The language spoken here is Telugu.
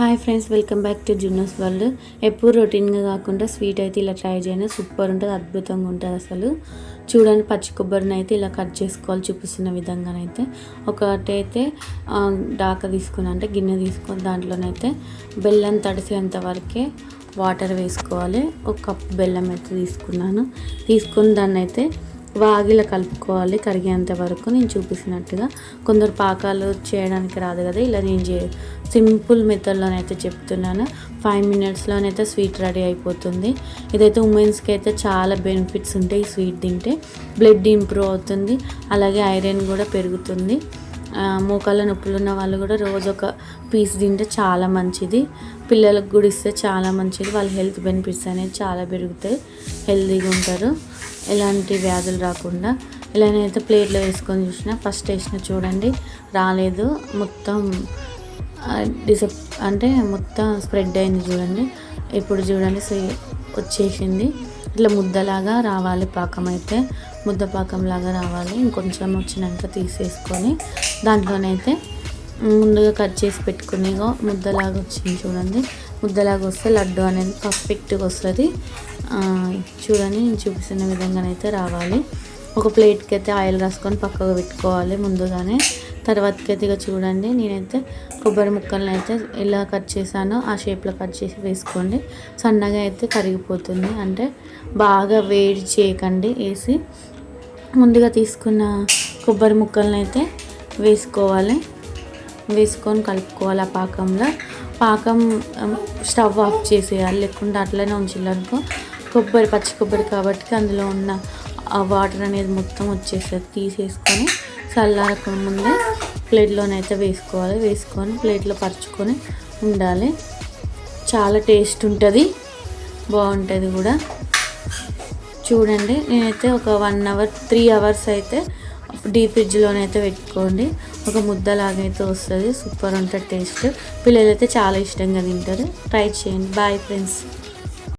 Hi friends welcome back to జున్నస్ world ఎప్పుడు రొటీన్గా కాకుండా స్వీట్ అయితే ఇలా ట్రై చేయండి సూపర్ ఉంటుంది అద్భుతంగా ఉంటుంది అసలు. చూడండి పచ్చి కొబ్బరిని అయితే ఇలా కట్ చేసుకోవాలి చూపిస్తున్న విధంగానైతే. ఒకటి అయితే డాక తీసుకుని అంటే గిన్నె తీసుకొని దాంట్లోనైతే బెల్లం తడిసేంత వరకే వాటర్ వేసుకోవాలి. ఒక కప్ బెల్లం అయితే తీసుకున్నాను. తీసుకుని దాన్ని అయితే వాగిలా కలుపుకోవాలి. కరిగేంత వరకు నేను చూపిస్తున్నట్టుగా కొందరు పాకాలు చేయడానికి రాదు కదా. ఇలా నేను చే సింపుల్ మెథడ్లోనైతే చెప్తున్నాను. ఫైవ్ మినిట్స్లోనైతే స్వీట్ రెడీ అయిపోతుంది. ఇదైతే ఉమెన్స్కి అయితే చాలా బెనిఫిట్స్ ఉంటాయి ఈ స్వీట్ తింటే. బ్లడ్ ఇంప్రూవ్ అవుతుంది. అలాగే ఐరన్ కూడా పెరుగుతుంది. మోకాళ్ళ నొప్పులు ఉన్న వాళ్ళు కూడా రోజు ఒక పీస్ తింటే చాలా మంచిది. పిల్లలకు కూడా ఇస్తే చాలా మంచిది. వాళ్ళ హెల్త్ బెనిఫిట్స్ అనేది చాలా పెరుగుతాయి. హెల్తీగా ఉంటారు. ఎలాంటి వ్యాధులు రాకుండా. ఇలా నేనైతే ప్లేట్లో వేసుకొని చూసిన ఫస్ట్ వేసిన చూడండి. రాలేదు. మొత్తం డిసప్ అంటే మొత్తం స్ప్రెడ్ అయింది చూడండి. ఇప్పుడు చూడండి వచ్చేసింది. ఇట్లా ముద్దలాగా రావాలి పాకం అయితే. ముద్దపాకం లాగా రావాలి. ఇంకొంచెం వచ్చినాక తీసేసుకొని దాంట్లోనైతే ముందుగా కట్ చేసి పెట్టుకునేగో ముద్దలాగా వచ్చింది చూడండి. ముద్దలాగా వస్తే లడ్డు అనేది పర్ఫెక్ట్గా వస్తుంది. చూడని చూడండి చూపిస్తున్న విధంగానైతే రావాలి. ఒక ప్లేట్కి అయితే ఆయిల్ రాసుకొని పక్కకు పెట్టుకోవాలి ముందుగానే. తర్వాతకి అయితే ఇక చూడండి నేనైతే కొబ్బరి ముక్కలను అయితే ఎలా కట్ చేశానో ఆ షేప్లో కట్ చేసి వేసుకోండి. సన్నగా అయితే కరిగిపోతుంది. అంటే బాగా వేడి చేయకండి వేసి ముందుగా తీసుకున్న కొబ్బరి ముక్కలను అయితే వేసుకోవాలి. వేసుకొని కలుపుకోవాలి ఆ పాకంలో. పాకం స్టవ్ ఆఫ్ చేసేయాలి లేకుండా అట్లనే ఉంచాలనుకో కొబ్బరి పచ్చి కొబ్బరి కాబట్టి అందులో ఉన్న ఆ వాటర్ అనేది మొత్తం వచ్చేస్తుంది తీసేసుకొని చల్లారక ముందే ప్లేట్లోనైతే వేసుకోవాలి. వేసుకొని ప్లేట్లో పరుచుకొని ఉండాలి. చాలా టేస్ట్ ఉంటుంది. బాగుంటుంది కూడా. చూడండి నేనైతే ఒక వన్ అవర్ త్రీ అవర్స్ అయితే డీప్ ఫ్రిడ్జ్లోనైతే పెట్టుకోండి. ఒక ముద్దలాగైతే వస్తుంది. సూపర్ ఉంటుంది టేస్ట్. పిల్లలైతే చాలా ఇష్టంగా తింటారు. ట్రై చేయండి. Bye friends.